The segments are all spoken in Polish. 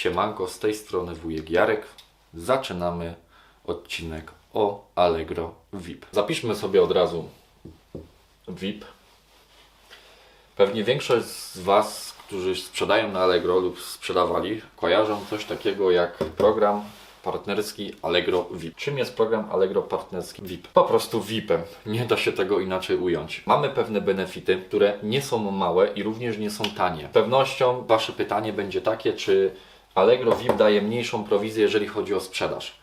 Siemanko, z tej strony wujek Jarek. Zaczynamy odcinek o Allegro VIP. Zapiszmy sobie od razu VIP. Pewnie większość z Was, którzy sprzedają na Allegro lub sprzedawali, kojarzą coś takiego jak program partnerski Allegro VIP. Czym jest program Allegro partnerski VIP? Po prostu VIP-em. Nie da się tego inaczej ująć. Mamy pewne benefity, które nie są małe i również nie są tanie. Z pewnością Wasze pytanie będzie takie, czy Allegro VIP daje mniejszą prowizję, jeżeli chodzi o sprzedaż.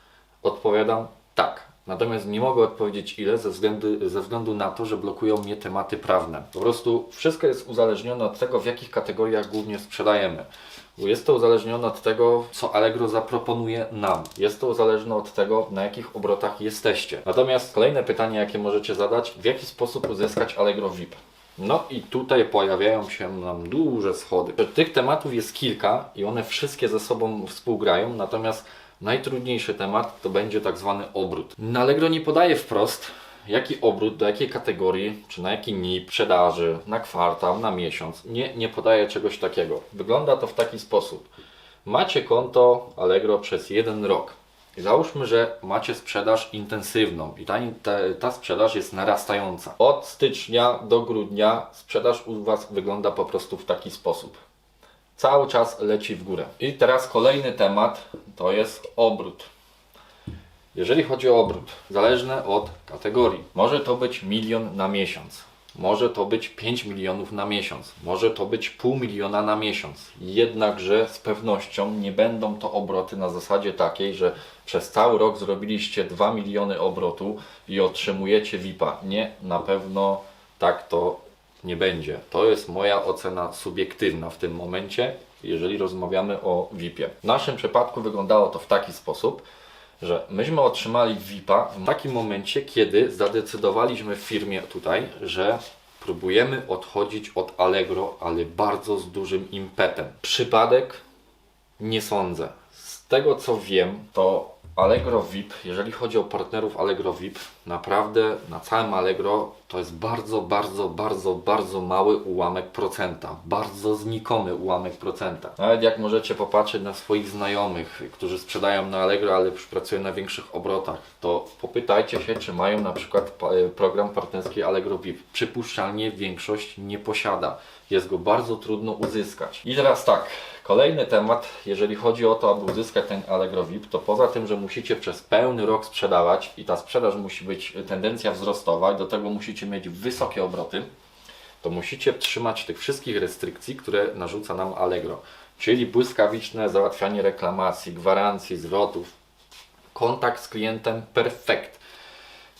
Odpowiadam tak. Natomiast nie mogę odpowiedzieć ile ze względu, ze względu na to, że blokują mnie tematy prawne. Po prostu wszystko jest uzależnione od tego, w jakich kategoriach głównie sprzedajemy. Jest to uzależnione od tego, co Allegro zaproponuje nam. Jest to uzależnione od tego, na jakich obrotach jesteście. Natomiast kolejne pytanie, jakie możecie zadać, w jaki sposób uzyskać Allegro VIP? No i tutaj pojawiają się nam duże schody. Tych tematów jest kilka i one wszystkie ze sobą współgrają, natomiast najtrudniejszy temat to będzie tak zwany obrót. Na Allegro nie podaje wprost, jaki obrót, do jakiej kategorii, czy na jaki NIP, sprzedaży, na kwartał, na miesiąc. Nie, nie podaje czegoś takiego. Wygląda to w taki sposób. Macie konto Allegro przez jeden rok. I załóżmy, że macie sprzedaż intensywną i ta, ta, sprzedaż jest narastająca. Od stycznia do grudnia sprzedaż u Was wygląda po prostu w taki sposób. Cały czas leci w górę. I teraz kolejny temat to jest obrót. Jeżeli chodzi o obrót, zależne od kategorii. Może to być milion na miesiąc. Może to być 5 milionów na miesiąc. Może to być pół miliona na miesiąc. Jednakże z pewnością nie będą to obroty na zasadzie takiej, że przez cały rok zrobiliście 2 miliony obrotu i otrzymujecie VIP-a. Nie, na pewno tak to nie będzie. To jest moja ocena subiektywna w tym momencie, jeżeli rozmawiamy o VIP-ie. W naszym przypadku wyglądało to w taki sposób, że myśmy otrzymali VIP-a w takim momencie, kiedy zadecydowaliśmy w firmie tutaj, że próbujemy odchodzić od Allegro, ale bardzo z dużym impetem. Przypadek? Nie sądzę. Z tego co wiem, to Allegro VIP, jeżeli chodzi o partnerów Allegro VIP, naprawdę na całym Allegro to jest bardzo, bardzo, bardzo, bardzo mały ułamek procenta. Bardzo znikomy ułamek procenta. Nawet jak możecie popatrzeć na swoich znajomych, którzy sprzedają na Allegro, ale pracują na większych obrotach, to popytajcie się, czy mają na przykład e, program partnerski Allegro VIP. Przypuszczalnie większość nie posiada. Jest go bardzo trudno uzyskać. I teraz tak, kolejny temat, jeżeli chodzi o to, aby uzyskać ten Allegro VIP, to poza tym, że musicie przez pełny rok sprzedawać i ta sprzedaż musi być e, tendencja wzrostowa i do tego musicie mieć wysokie obroty, to musicie trzymać tych wszystkich restrykcji, które narzuca nam Allegro. Czyli błyskawiczne załatwianie reklamacji, gwarancji, zwrotów, kontakt z klientem perfekt.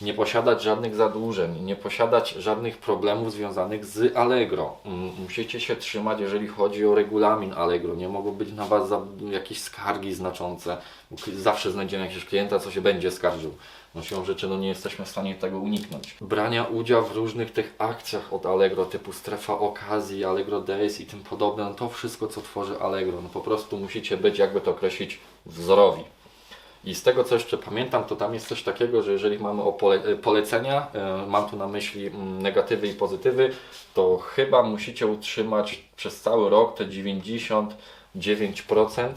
Nie posiadać żadnych zadłużeń, nie posiadać żadnych problemów związanych z Allegro. Mm, Musicie się trzymać, jeżeli chodzi o regulamin Allegro. Nie mogą być na Was jakieś skargi znaczące. Zawsze znajdziemy jakiegoś klienta, co się będzie skarżył. No siłą rzeczy no nie jesteśmy w stanie tego uniknąć. Brania udziału w różnych tych akcjach od Allegro, typu strefa okazji, Allegro Days i tym podobne. No to wszystko, co tworzy Allegro. No po prostu musicie być, jakby to określić, wzorowi. I z tego co jeszcze pamiętam, to tam jest coś takiego, że jeżeli mamy pole, e, polecenia, e, mam tu na myśli mm, negatywy i pozytywy, to chyba musicie utrzymać przez cały rok te 99%.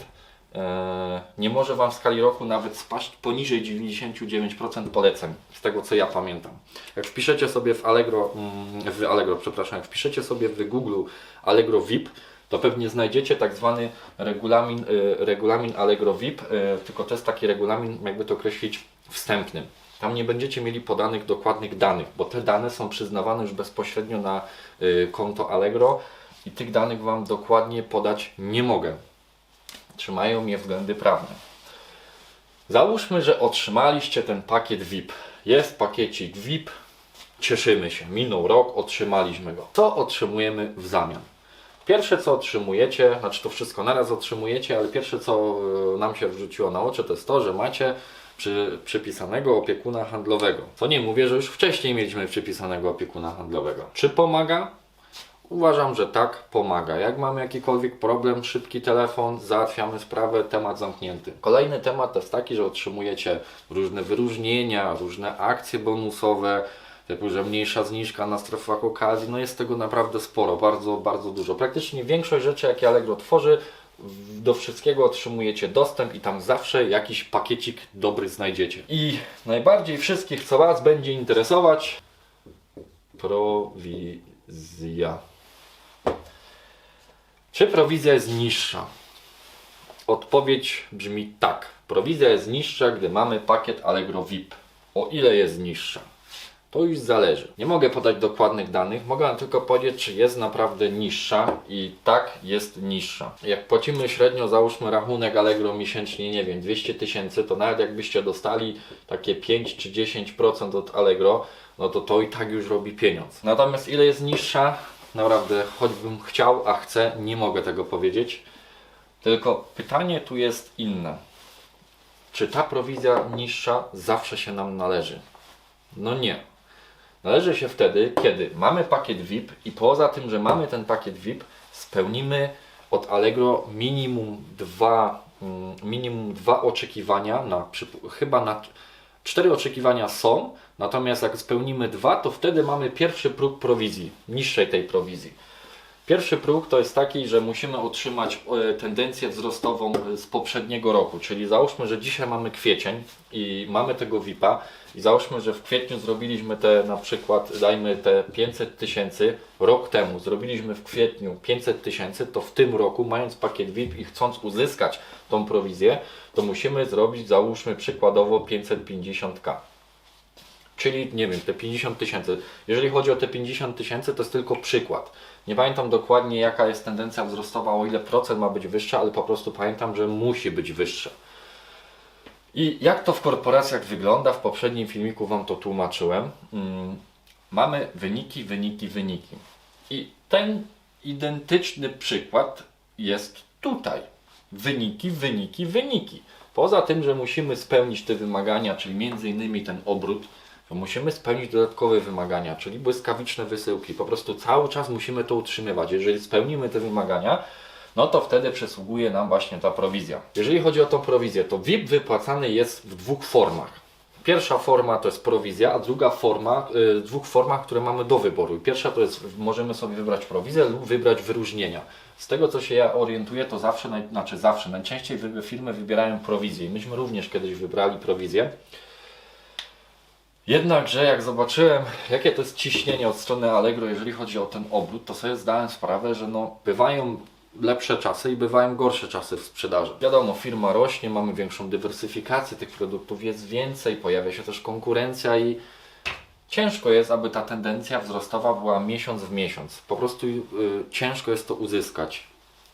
E, Nie może Wam w skali roku nawet spaść poniżej 99% poleceń, z tego co ja pamiętam. Jak wpiszecie sobie w Allegro, mm, w Allegro, przepraszam, jak wpiszecie sobie w Google Allegro VIP, to pewnie znajdziecie tak zwany regulamin, y, regulamin Allegro VIP, y, tylko to jest taki regulamin, jakby to określić, wstępny. Tam nie będziecie mieli podanych dokładnych danych, bo te dane są przyznawane już bezpośrednio na y, konto Allegro i tych danych Wam dokładnie podać nie mogę. Trzymają mnie względy prawne. Załóżmy, że otrzymaliście ten pakiet VIP. Jest pakiecik VIP, cieszymy się. Minął rok, otrzymaliśmy go. Co otrzymujemy w zamian? Pierwsze co otrzymujecie, znaczy to wszystko naraz otrzymujecie, ale pierwsze co e, nam się wrzuciło na oczy to jest to, że macie przy, przypisanego opiekuna handlowego. Co nie mówię, że już wcześniej mieliśmy przypisanego opiekuna handlowego. Czy pomaga? Uważam, że tak, pomaga. Jak mamy jakikolwiek problem, szybki telefon, załatwiamy sprawę, temat zamknięty. Kolejny temat to jest taki, że otrzymujecie różne wyróżnienia, różne akcje bonusowe, typu, że mniejsza zniżka na strefach okazji. No jest tego naprawdę sporo, bardzo, bardzo dużo. Praktycznie większość rzeczy, jakie Allegro tworzy, do wszystkiego otrzymujecie dostęp i tam zawsze jakiś pakiecik dobry znajdziecie. I najbardziej wszystkich, co Was będzie interesować, prowizja. Czy prowizja jest niższa? Odpowiedź brzmi tak. Prowizja jest niższa, gdy mamy pakiet Allegro VIP. O ile jest niższa? To już zależy. Nie mogę podać dokładnych danych, mogę tylko powiedzieć, czy jest naprawdę niższa i tak jest niższa. Jak płacimy średnio, załóżmy rachunek Allegro miesięcznie, nie wiem, 200 tysięcy, to nawet jakbyście dostali takie 5 czy 10% od Allegro, no to to i tak już robi pieniądz. Natomiast ile jest niższa? Naprawdę, choćbym chciał, a chcę, nie mogę tego powiedzieć. Tylko pytanie tu jest inne. Czy ta prowizja niższa zawsze się nam należy? No nie. Należy się wtedy, kiedy mamy pakiet VIP i poza tym, że mamy ten pakiet VIP, spełnimy od Allegro minimum dwa, mm, minimum dwa oczekiwania, na, chyba na cztery oczekiwania są, natomiast jak spełnimy dwa, to wtedy mamy pierwszy próg prowizji, niższej tej prowizji. Pierwszy próg to jest taki, że musimy otrzymać e, tendencję wzrostową e, z poprzedniego roku, czyli załóżmy, że dzisiaj mamy kwiecień i mamy tego VIP-a i załóżmy, że w kwietniu zrobiliśmy te na przykład, dajmy te 500 tysięcy rok temu, zrobiliśmy w kwietniu 500 tysięcy, to w tym roku mając pakiet VIP i chcąc uzyskać tą prowizję, to musimy zrobić załóżmy przykładowo 550k. Czyli nie wiem, te 50 tysięcy. Jeżeli chodzi o te 50 tysięcy, to jest tylko przykład. Nie pamiętam dokładnie jaka jest tendencja wzrostowa, o ile procent ma być wyższa, ale po prostu pamiętam, że musi być wyższe. I jak to w korporacjach wygląda? W poprzednim filmiku Wam to tłumaczyłem. Mm, mamy wyniki, wyniki, wyniki. I ten identyczny przykład jest tutaj. Wyniki, wyniki, wyniki. Poza tym, że musimy spełnić te wymagania, czyli między innymi ten obrót, to musimy spełnić dodatkowe wymagania, czyli błyskawiczne wysyłki. Po prostu cały czas musimy to utrzymywać. Jeżeli spełnimy te wymagania, no to wtedy przysługuje nam właśnie ta prowizja. Jeżeli chodzi o tą prowizję, to VIP wypłacany jest w dwóch formach. Pierwsza forma to jest prowizja, a druga forma, y, w dwóch formach, które mamy do wyboru. Pierwsza to jest, możemy sobie wybrać prowizję lub wybrać wyróżnienia. Z tego co się ja orientuję, to zawsze, znaczy zawsze, najczęściej firmy wybierają prowizję. Myśmy również kiedyś wybrali prowizję. Jednakże jak zobaczyłem, jakie to jest ciśnienie od strony Allegro, jeżeli chodzi o ten obrót, to sobie zdałem sprawę, że no, bywają lepsze czasy i bywają gorsze czasy w sprzedaży. Wiadomo, firma rośnie, mamy większą dywersyfikację, tych produktów jest więcej, pojawia się też konkurencja i ciężko jest, aby ta tendencja wzrostowa była miesiąc w miesiąc. Po prostu y, ciężko jest to uzyskać.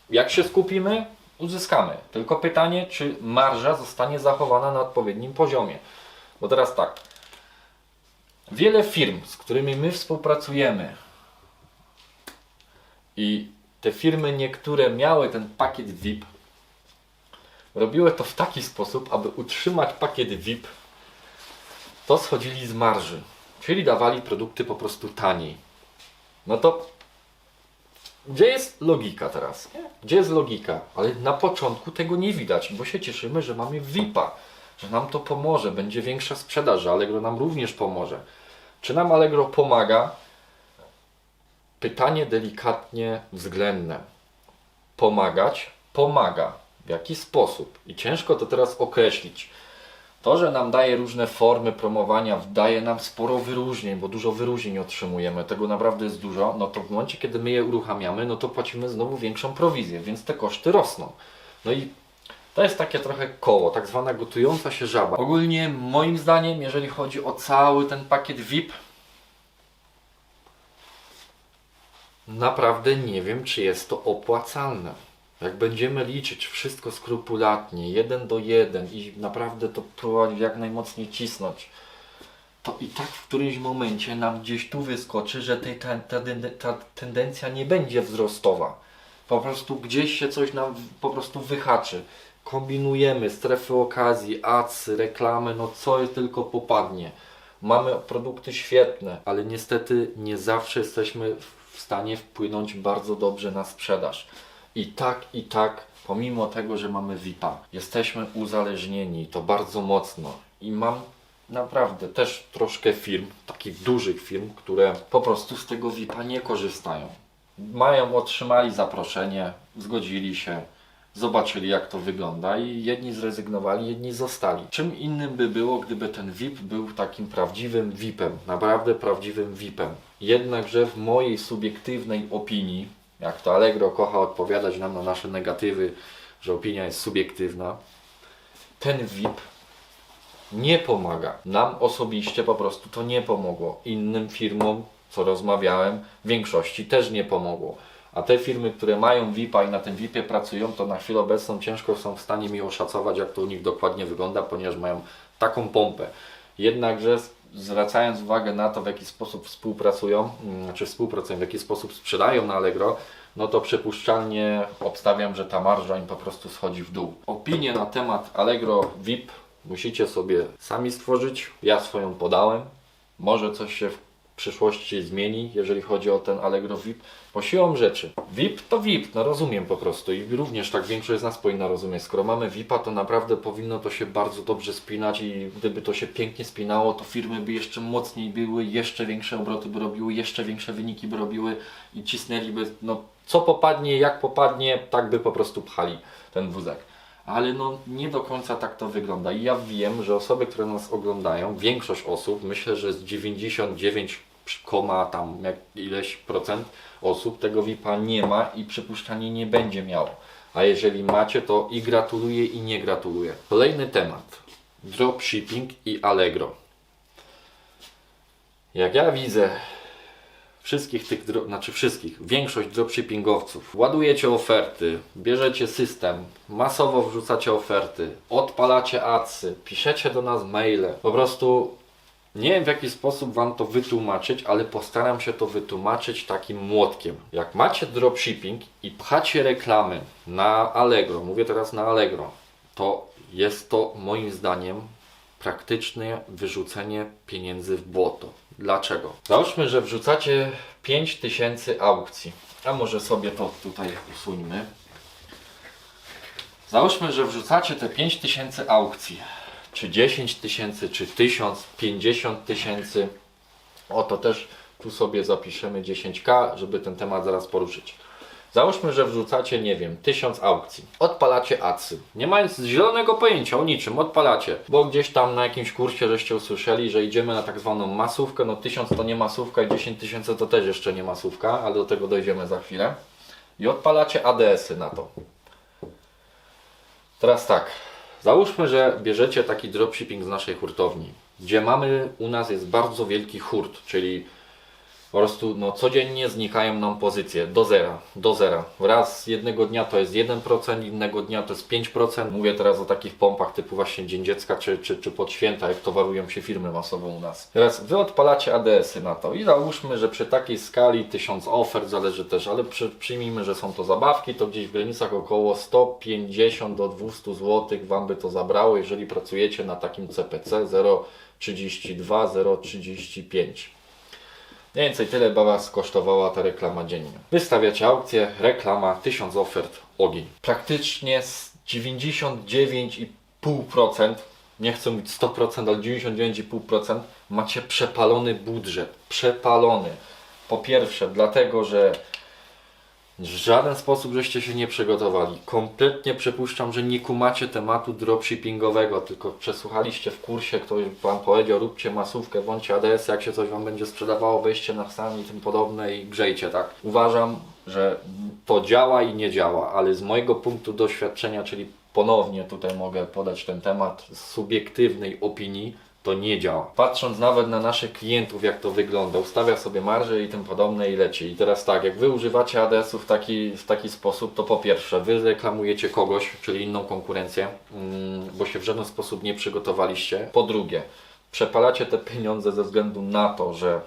Jak się skupimy, uzyskamy. Tylko pytanie, czy marża zostanie zachowana na odpowiednim poziomie. Bo teraz tak, wiele firm, z którymi my współpracujemy i te firmy niektóre miały ten pakiet VIP, robiły to w taki sposób, aby utrzymać pakiet VIP, to schodzili z marży, czyli dawali produkty po prostu taniej. No to gdzie jest logika teraz? Gdzie jest logika? Ale na początku tego nie widać, bo się cieszymy, że mamy VIP-a, że nam to pomoże, będzie większa sprzedaż, że Allegro nam również pomoże. Czy nam Allegro pomaga? Pytanie delikatnie względne. Pomagać? Pomaga. W jaki sposób? I ciężko to teraz określić. To, że nam daje różne formy promowania, daje nam sporo wyróżnień, bo dużo wyróżnień otrzymujemy, tego naprawdę jest dużo, no to w momencie, kiedy my je uruchamiamy, no to płacimy znowu większą prowizję, więc te koszty rosną. No i to jest takie trochę koło, tak zwana gotująca się żaba. Ogólnie moim zdaniem, jeżeli chodzi o cały ten pakiet VIP, naprawdę nie wiem, czy jest to opłacalne. Jak będziemy liczyć wszystko skrupulatnie, jeden do jeden i naprawdę to próbować jak najmocniej cisnąć, to i tak w którymś momencie nam gdzieś tu wyskoczy, że tej, ta, ta, ta tendencja nie będzie wzrostowa. Po prostu gdzieś się coś nam po prostu wyhaczy. Kombinujemy strefy okazji, adsy, reklamy, no co tylko popadnie. Mamy produkty świetne, ale niestety nie zawsze jesteśmy w stanie wpłynąć bardzo dobrze na sprzedaż. I tak, i tak, pomimo tego, że mamy VIP-a, jesteśmy uzależnieni, to bardzo mocno. I mam naprawdę też troszkę firm, takich dużych firm, które po prostu z tego VIP-a nie korzystają. Mają, otrzymali zaproszenie, zgodzili się, zobaczyli jak to wygląda i jedni zrezygnowali, jedni zostali. Czym innym by było, gdyby ten VIP był takim prawdziwym VIP-em, naprawdę prawdziwym VIP-em. Jednakże w mojej subiektywnej opinii, jak to Allegro kocha odpowiadać nam na nasze negatywy, że opinia jest subiektywna, ten VIP nie pomaga. Nam osobiście po prostu to nie pomogło. Innym firmom, co rozmawiałem, w większości też nie pomogło. A te firmy, które mają VIP-a i na tym VIP-ie pracują, to na chwilę obecną ciężko są w stanie mi oszacować, jak to u nich dokładnie wygląda, ponieważ mają taką pompę. Jednakże zwracając uwagę na to, w jaki sposób współpracują, mm, czy współpracują, w jaki sposób sprzedają na Allegro, no to przypuszczalnie obstawiam, że ta marża im po prostu schodzi w dół. Opinie na temat Allegro VIP musicie sobie sami stworzyć. Ja swoją podałem. Może coś się w przyszłości zmieni, jeżeli chodzi o ten Allegro VIP. Bo siłą rzeczy, VIP to VIP, no rozumiem po prostu i również tak większość z nas powinna rozumieć. Skoro mamy VIP-a, to naprawdę powinno to się bardzo dobrze spinać i gdyby to się pięknie spinało, to firmy by jeszcze mocniej były, jeszcze większe obroty by robiły, jeszcze większe wyniki by robiły i cisnęliby, no co popadnie, jak popadnie, tak by po prostu pchali ten wózek ale no nie do końca tak to wygląda. I ja wiem, że osoby, które nas oglądają, większość osób, myślę, że z 99, koma tam jak ileś procent osób tego VIP-a nie ma i przypuszczalnie nie będzie miało. A jeżeli macie, to i gratuluję i nie gratuluję. Kolejny temat. Dropshipping i Allegro. Jak ja widzę wszystkich tych, znaczy wszystkich, większość dropshippingowców. Ładujecie oferty, bierzecie system, masowo wrzucacie oferty, odpalacie adsy, piszecie do nas maile. Po prostu nie wiem w jaki sposób Wam to wytłumaczyć, ale postaram się to wytłumaczyć takim młotkiem. Jak macie dropshipping i pchacie reklamy na Allegro, mówię teraz na Allegro, to jest to moim zdaniem praktyczne wyrzucenie pieniędzy w błoto. Dlaczego? Załóżmy, że wrzucacie 5000 aukcji. A może sobie to tutaj usuńmy. Załóżmy, że wrzucacie te 5000 aukcji. Czy 10 tysięcy, czy 1000, 50 tysięcy. O to też tu sobie zapiszemy 10k, żeby ten temat zaraz poruszyć. Załóżmy, że wrzucacie, nie wiem, 1000 aukcji. Odpalacie adsy. Nie mając zielonego pojęcia o niczym, odpalacie. Bo gdzieś tam na jakimś kursie żeście usłyszeli, że idziemy na tak zwaną masówkę. No 1000 to nie masówka i 10 tysięcy to też jeszcze nie masówka, ale do tego dojdziemy za chwilę. I odpalacie ADS-y na to. Teraz tak. Załóżmy, że bierzecie taki dropshipping z naszej hurtowni, gdzie mamy, u nas jest bardzo wielki hurt, czyli po prostu no, codziennie znikają nam pozycje do zera, do zera. Raz jednego dnia to jest 1%, innego dnia to jest 5%. Mówię teraz o takich pompach typu właśnie Dzień Dziecka czy, czy, czy pod święta, jak towarują się firmy masowo u nas. Teraz Wy odpalacie ADS-y na to i załóżmy, że przy takiej skali 1000 ofert zależy też, ale przy, przyjmijmy, że są to zabawki, to gdzieś w granicach około 150 do 200 zł Wam by to zabrało, jeżeli pracujecie na takim CPC 0,32, 0,35. Mniej więcej tyle Was kosztowała ta reklama dziennie. Wystawiacie aukcję, reklama, 1000 ofert, ogień. Praktycznie z 99,5%, nie chcę mówić 100%, ale 99,5% macie przepalony budżet. Przepalony. Po pierwsze, dlatego, że w żaden sposób żeście się nie przygotowali. Kompletnie przypuszczam, że nie kumacie tematu dropshippingowego, tylko przesłuchaliście w kursie, ktoś wam powiedział, róbcie masówkę, bądźcie ADS, jak się coś wam będzie sprzedawało, wejście na stan i tym podobne i grzejcie, tak? Uważam, że to działa i nie działa, ale z mojego punktu doświadczenia, czyli ponownie tutaj mogę podać ten temat z subiektywnej opinii, to nie działa. Patrząc nawet na naszych klientów, jak to wygląda, ustawia sobie marże i tym podobne i leci. I teraz tak, jak Wy używacie ADS-u w taki, w taki sposób, to po pierwsze, Wy reklamujecie kogoś, czyli inną konkurencję, mm, bo się w żaden sposób nie przygotowaliście. Po drugie, przepalacie te pieniądze ze względu na to, że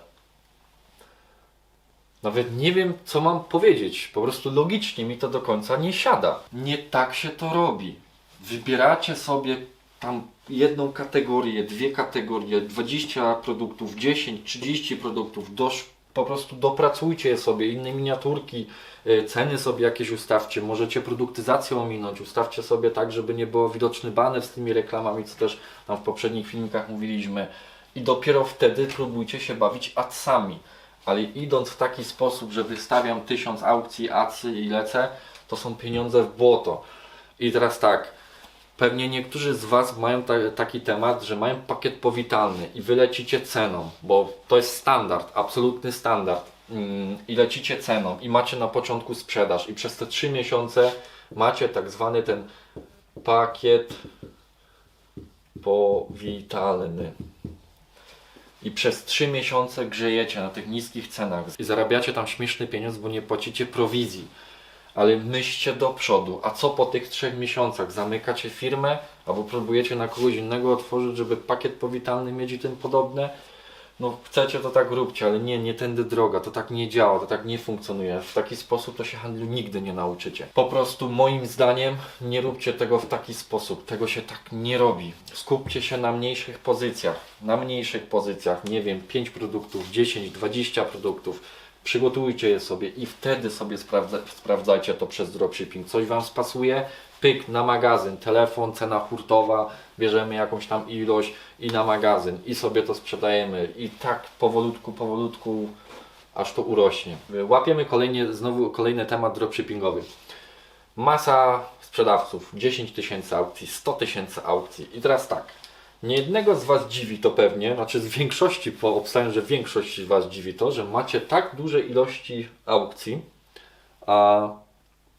nawet nie wiem, co mam powiedzieć. Po prostu logicznie mi to do końca nie siada. Nie tak się to robi. Wybieracie sobie tam jedną kategorię, dwie kategorie, 20 produktów, 10, 30 produktów, dosz, po prostu dopracujcie je sobie, inne miniaturki, y, ceny sobie jakieś ustawcie, możecie produktyzację ominąć, ustawcie sobie tak, żeby nie było widoczny baner z tymi reklamami, co też tam w poprzednich filmikach mówiliśmy i dopiero wtedy próbujcie się bawić adsami, ale idąc w taki sposób, że wystawiam 1000 aukcji adsy i lecę, to są pieniądze w błoto. I teraz tak, pewnie niektórzy z Was mają ta, taki temat, że mają pakiet powitalny i wy lecicie ceną, bo to jest standard, absolutny standard. Mm, I lecicie ceną i macie na początku sprzedaż i przez te 3 miesiące macie tak zwany ten pakiet powitalny. I przez 3 miesiące grzejecie na tych niskich cenach i zarabiacie tam śmieszny pieniądz, bo nie płacicie prowizji. Ale myślcie do przodu. A co po tych 3 miesiącach? Zamykacie firmę albo próbujecie na kogoś innego otworzyć, żeby pakiet powitalny mieć i tym podobne? No chcecie to tak róbcie, ale nie, nie tędy droga, to tak nie działa, to tak nie funkcjonuje. W taki sposób to się handlu nigdy nie nauczycie. Po prostu moim zdaniem nie róbcie tego w taki sposób, tego się tak nie robi. Skupcie się na mniejszych pozycjach, na mniejszych pozycjach, nie wiem, 5 produktów, 10, 20 produktów. Przygotujcie je sobie i wtedy sobie sprawdza, sprawdzajcie to przez dropshipping. Coś Wam spasuje? Pyk na magazyn, telefon, cena hurtowa, bierzemy jakąś tam ilość i na magazyn i sobie to sprzedajemy i tak powolutku, powolutku aż to urośnie. Łapiemy kolejnie, znowu kolejny temat dropshippingowy. Masa sprzedawców, 10 tysięcy aukcji, 100 tysięcy aukcji i teraz tak, nie jednego z Was dziwi to pewnie, znaczy z większości, bo obstawiam, że większość z Was dziwi to, że macie tak duże ilości aukcji, a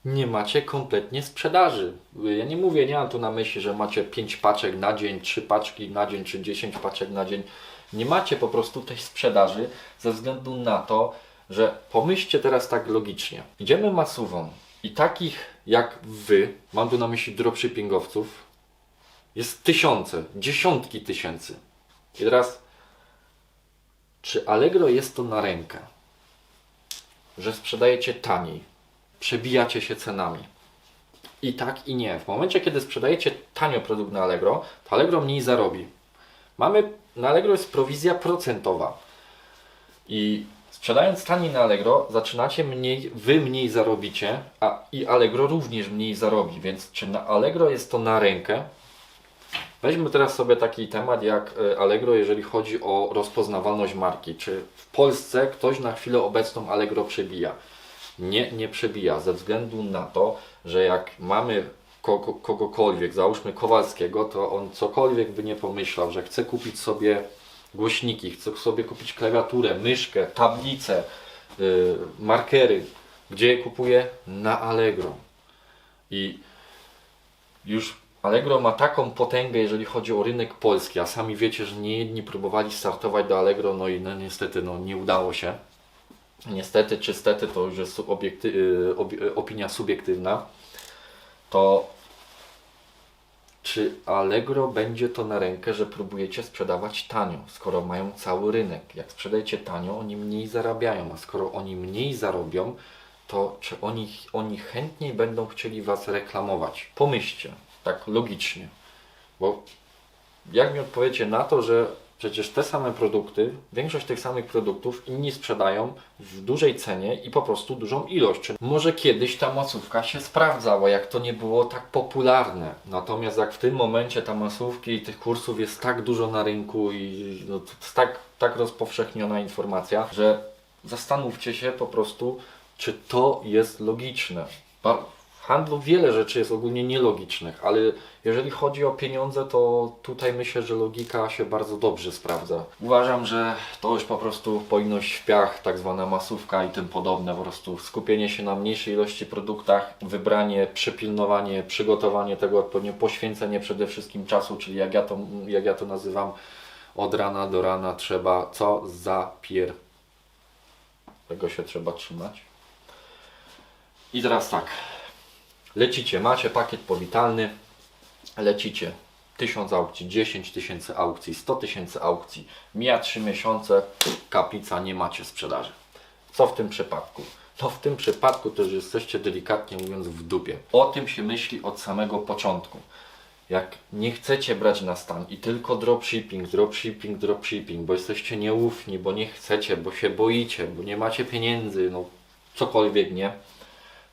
nie macie kompletnie sprzedaży. Ja nie mówię, nie mam tu na myśli, że macie 5 paczek na dzień, 3 paczki na dzień, czy 10 paczek na dzień. Nie macie po prostu tej sprzedaży ze względu na to, że pomyślcie teraz tak logicznie. Idziemy masową i takich jak Wy, mam tu na myśli dropshippingowców, jest tysiące, dziesiątki tysięcy. I teraz, czy Allegro jest to na rękę? Że sprzedajecie taniej, przebijacie się cenami. I tak i nie. W momencie, kiedy sprzedajecie tanio produkt na Allegro, to Allegro mniej zarobi. Mamy, na Allegro jest prowizja procentowa. I sprzedając taniej na Allegro, zaczynacie mniej, wy mniej zarobicie, a i Allegro również mniej zarobi. Więc czy na Allegro jest to na rękę? Weźmy teraz sobie taki temat jak e, Allegro, jeżeli chodzi o rozpoznawalność marki. Czy w Polsce ktoś na chwilę obecną Allegro przebija? Nie, nie przebija, ze względu na to, że jak mamy kogo, kogokolwiek, załóżmy Kowalskiego, to on cokolwiek by nie pomyślał, że chce kupić sobie głośniki, chce sobie kupić klawiaturę, myszkę, tablicę, yy, markery. Gdzie je kupuje? Na Allegro. I już Allegro ma taką potęgę, jeżeli chodzi o rynek polski, a sami wiecie, że nie jedni próbowali startować do Allegro, no i no niestety no, nie udało się. Niestety czy stety to już jest obiekty, y, obi- y, opinia subiektywna. To czy Allegro będzie to na rękę, że próbujecie sprzedawać tanio, skoro mają cały rynek? Jak sprzedajecie tanio, oni mniej zarabiają, a skoro oni mniej zarobią, to czy oni, oni chętniej będą chcieli Was reklamować? Pomyślcie, tak logicznie. Bo jak mi odpowiecie na to, że przecież te same produkty, większość tych samych produktów inni sprzedają w dużej cenie i po prostu dużą ilość. Czy może kiedyś ta masówka się sprawdzała, jak to nie było tak popularne. Natomiast jak w tym momencie ta masówki i tych kursów jest tak dużo na rynku i no, jest tak, tak rozpowszechniona informacja, że zastanówcie się po prostu, czy to jest logiczne. Handlu wiele rzeczy jest ogólnie nielogicznych, ale jeżeli chodzi o pieniądze, to tutaj myślę, że logika się bardzo dobrze sprawdza. Uważam, że to już po prostu powinno iść w piach, tak zwana masówka i tym podobne. Po prostu skupienie się na mniejszej ilości produktach, wybranie, przypilnowanie, przygotowanie tego odpowiednio, poświęcenie przede wszystkim czasu, czyli jak ja to, jak ja to nazywam, od rana do rana trzeba co zapier... Tego się trzeba trzymać. I teraz tak. Lecicie, macie pakiet powitalny, lecicie 1000 aukcji, 10 tysięcy aukcji, 100 tysięcy aukcji, mija 3 miesiące, kaplica, nie macie sprzedaży. Co w tym przypadku? No w tym przypadku też jesteście delikatnie mówiąc w dupie. O tym się myśli od samego początku. Jak nie chcecie brać na stan i tylko dropshipping, dropshipping, dropshipping, bo jesteście nieufni, bo nie chcecie, bo się boicie, bo nie macie pieniędzy, no cokolwiek nie,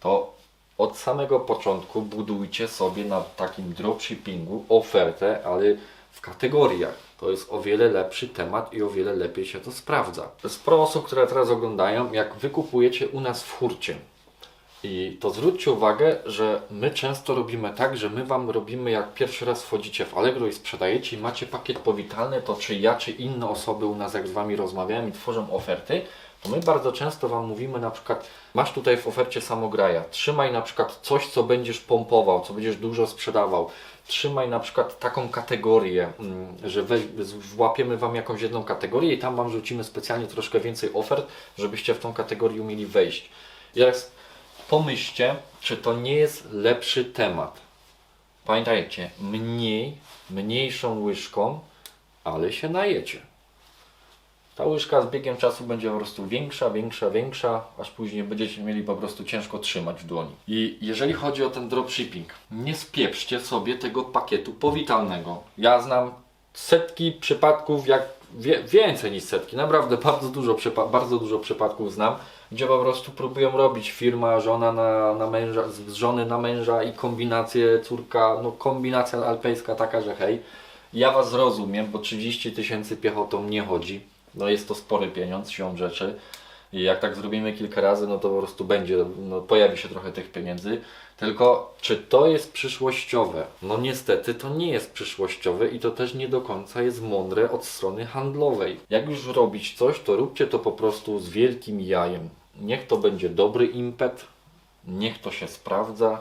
to od samego początku budujcie sobie na takim dropshippingu ofertę, ale w kategoriach. To jest o wiele lepszy temat i o wiele lepiej się to sprawdza. Sporo osób, które teraz oglądają, jak wy kupujecie u nas w hurcie, I to zwróćcie uwagę, że my często robimy tak, że my Wam robimy, jak pierwszy raz wchodzicie w Allegro i sprzedajecie i macie pakiet powitalny, to czy ja, czy inne osoby u nas, jak z Wami rozmawiają i tworzą oferty, my bardzo często Wam mówimy na przykład, masz tutaj w ofercie samograja, trzymaj na przykład coś, co będziesz pompował, co będziesz dużo sprzedawał, trzymaj na przykład taką kategorię, mm, że weź, włapiemy Wam jakąś jedną kategorię i tam Wam rzucimy specjalnie troszkę więcej ofert, żebyście w tą kategorię umieli wejść. Teraz pomyślcie, czy to nie jest lepszy temat. Pamiętajcie, mniej, mniejszą łyżką, ale się najecie. Ta łyżka z biegiem czasu będzie po prostu większa, większa, większa, aż później będziecie mieli po prostu ciężko trzymać w dłoni. I jeżeli chodzi o ten dropshipping, nie spieprzcie sobie tego pakietu powitalnego. Ja znam setki przypadków, jak wie, więcej niż setki, naprawdę bardzo dużo, bardzo dużo przypadków znam, gdzie po prostu próbują robić firma, żona na, na męża, z żony na męża i kombinacje córka, no kombinacja alpejska taka, że hej, ja Was rozumiem, bo 30 tysięcy piechotą nie chodzi. No jest to spory pieniądz, siłą rzeczy. I jak tak zrobimy kilka razy, no to po prostu będzie, no pojawi się trochę tych pieniędzy. Tylko czy to jest przyszłościowe? No niestety to nie jest przyszłościowe i to też nie do końca jest mądre od strony handlowej. Jak już robić coś, to róbcie to po prostu z wielkim jajem. Niech to będzie dobry impet, niech to się sprawdza.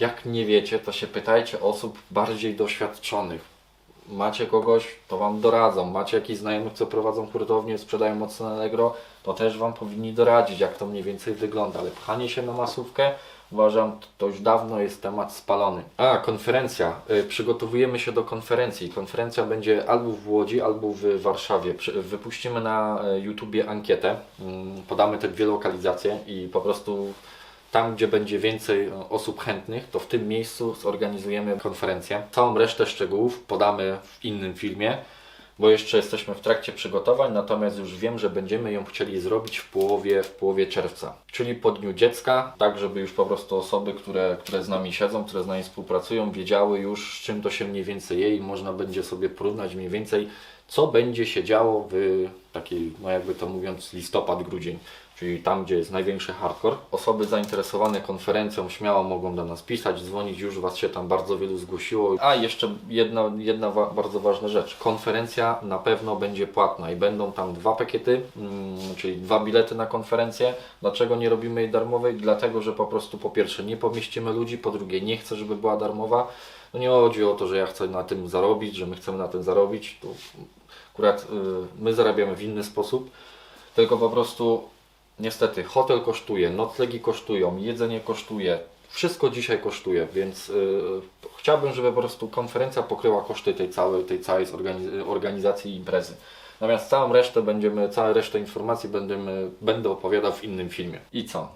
Jak nie wiecie, to się pytajcie osób bardziej doświadczonych macie kogoś, to Wam doradzą. Macie jakichś znajomych, co prowadzą hurtownię, sprzedają mocno na Allegro, to też Wam powinni doradzić, jak to mniej więcej wygląda. Ale pchanie się na masówkę, uważam, to już dawno jest temat spalony. A, konferencja. Y, Przygotowujemy się do konferencji. Konferencja będzie albo w Łodzi, albo w Warszawie. Wypuścimy na y, YouTubie ankietę. Mm, Podamy te dwie lokalizacje i po prostu tam, gdzie będzie więcej e, osób chętnych, to w tym miejscu zorganizujemy konferencję. Całą resztę szczegółów podamy w innym filmie, bo jeszcze jesteśmy w trakcie przygotowań, natomiast już wiem, że będziemy ją chcieli zrobić w połowie, w połowie czerwca, czyli po Dniu Dziecka, tak żeby już po prostu osoby, które, które z nami siedzą, które z nami współpracują, wiedziały już, z czym to się mniej więcej je i można będzie sobie porównać mniej więcej, co będzie się działo w takiej, no jakby to mówiąc, listopad, grudzień czyli tam, gdzie jest największy hardcore. Osoby zainteresowane konferencją śmiało mogą do nas pisać, dzwonić, już Was się tam bardzo wielu zgłosiło. A jeszcze jedna, jedna wa bardzo ważna rzecz. Konferencja na pewno będzie płatna i będą tam dwa pakiety, mm, czyli dwa bilety na konferencję. Dlaczego nie robimy jej darmowej? Dlatego, że po prostu po pierwsze nie pomieścimy ludzi, po drugie nie chcę, żeby była darmowa. No nie chodzi o to, że ja chcę na tym zarobić, że my chcemy na tym zarobić. Tu akurat y, my zarabiamy w inny sposób, tylko po prostu Niestety, hotel kosztuje, noclegi kosztują, jedzenie kosztuje, wszystko dzisiaj kosztuje, więc yy, chciałbym, żeby po prostu konferencja pokryła koszty tej całej, tej całej organizacji imprezy. Natomiast całą resztę będziemy, całą resztę informacji będziemy, będę opowiadał w innym filmie. I co?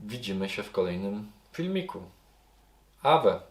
Widzimy się w kolejnym filmiku. Awe!